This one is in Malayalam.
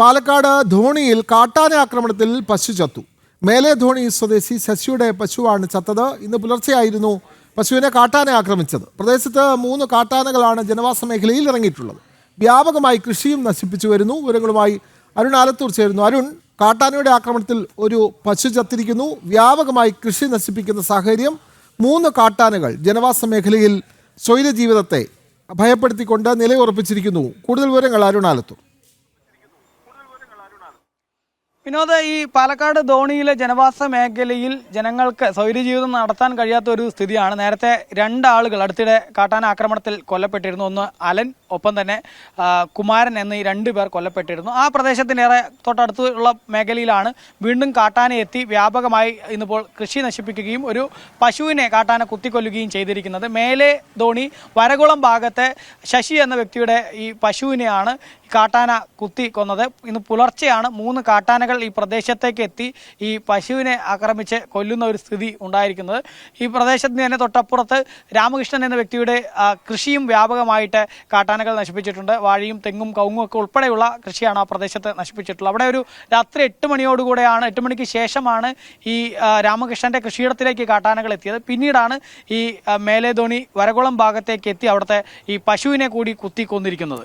പാലക്കാട് ധോണിയിൽ കാട്ടാന ആക്രമണത്തിൽ പശു ചത്തു. മേലെ ധോണി സ്വദേശി ശശിയുടെ പശുവാണ് ചത്തത്. ഇന്ന് പുലർച്ചെയായിരുന്നു പശുവിനെ കാട്ടാന ആക്രമിച്ചത്. പ്രദേശത്ത് മൂന്ന് കാട്ടാനകളാണ് ജനവാസ മേഖലയിൽ ഇറങ്ങിയിട്ടുള്ളത്. വ്യാപകമായി കൃഷിയും നശിപ്പിച്ചു വരുന്നു. വിവരങ്ങളുമായി അരുൺ ആലത്തൂർ ചേരുന്നു. അരുൺ കാട്ടാനയുടെ ആക്രമണത്തിൽ ഒരു പശു ചത്തിരിക്കുന്നു. വ്യാപകമായി കൃഷി നശിപ്പിക്കുന്ന സാഹചര്യം മൂന്ന് കാട്ടാനകൾ ജനവാസ മേഖലയിൽ സ്വൈര ജീവിതത്തെ ഭയപ്പെടുത്തിക്കൊണ്ട് നിലയുറപ്പിച്ചിരിക്കുന്നു. കൂടുതൽ വിവരങ്ങൾ അരുൺ ആലത്തൂർ വിനോദ് ഈ പാലക്കാട് ധോണിയിലെ ജനവാസ മേഖലയിൽ ജനങ്ങൾക്ക് സൗരജീവിതം നടത്താൻ കഴിയാത്ത ഒരു സ്ഥിതിയാണ്. നേരത്തെ രണ്ടാളുകൾ അടുത്തിടെ കാട്ടാന ആക്രമണത്തിൽ കൊല്ലപ്പെട്ടിരുന്നു. ഒന്ന് അലൻ ഒപ്പം തന്നെ കുമാരൻ എന്നീ രണ്ടു പേർ കൊല്ലപ്പെട്ടിരുന്നു. ആ പ്രദേശത്തിനേറെ തൊട്ടടുത്തുള്ള മേഖലയിലാണ് വീണ്ടും കാട്ടാന എത്തി വ്യാപകമായി ഇന്നിപ്പോൾ കൃഷി നശിപ്പിക്കുകയും ഒരു പശുവിനെ കാട്ടാന കുത്തിക്കൊല്ലുകയും ചെയ്തിരിക്കുന്നത്. മേലെ ധോണി വരകുളം ഭാഗത്തെ ശശി എന്ന വ്യക്തിയുടെ ഈ പശുവിനെയാണ് കാട്ടാന കുത്തി കൊന്നത്. ഇന്ന് പുലർച്ചെയാണ് മൂന്ന് കാട്ടാനകൾ ഈ പ്രദേശത്തേക്ക് എത്തി. ഈ പശുവിനെ ആക്രമിച്ച് കൊല്ലുന്ന ഒരു സ്ഥിതി ഉണ്ടായിരിക്കുന്നത്. ഈ പ്രദേശത്തിന് തന്നെ തൊട്ടപ്പുറത്ത് രാമകൃഷ്ണൻ എന്ന വ്യക്തിയുടെ കൃഷിയും വ്യാപകമായിട്ട് കാട്ടാനകൾ നശിപ്പിച്ചിട്ടുണ്ട്. വാഴയും തെങ്ങും കവുങ്ങും ഒക്കെ ഉൾപ്പെടെയുള്ള കൃഷിയാണ് ആ പ്രദേശത്ത് നശിപ്പിച്ചിട്ടുള്ളത്. അവിടെ ഒരു രാത്രി എട്ട് മണിയോടുകൂടെയാണ് എട്ട് മണിക്ക് ശേഷമാണ് ഈ രാമകൃഷ്ണന്റെ കൃഷിയിടത്തിലേക്ക് കാട്ടാനകൾ എത്തിയത്. പിന്നീടാണ് ഈ മേലേതോണി വരകുളം ഭാഗത്തേക്ക് എത്തി അവിടുത്തെ ഈ പശുവിനെ കൂടി കുത്തി കൊന്നിരിക്കുന്നത്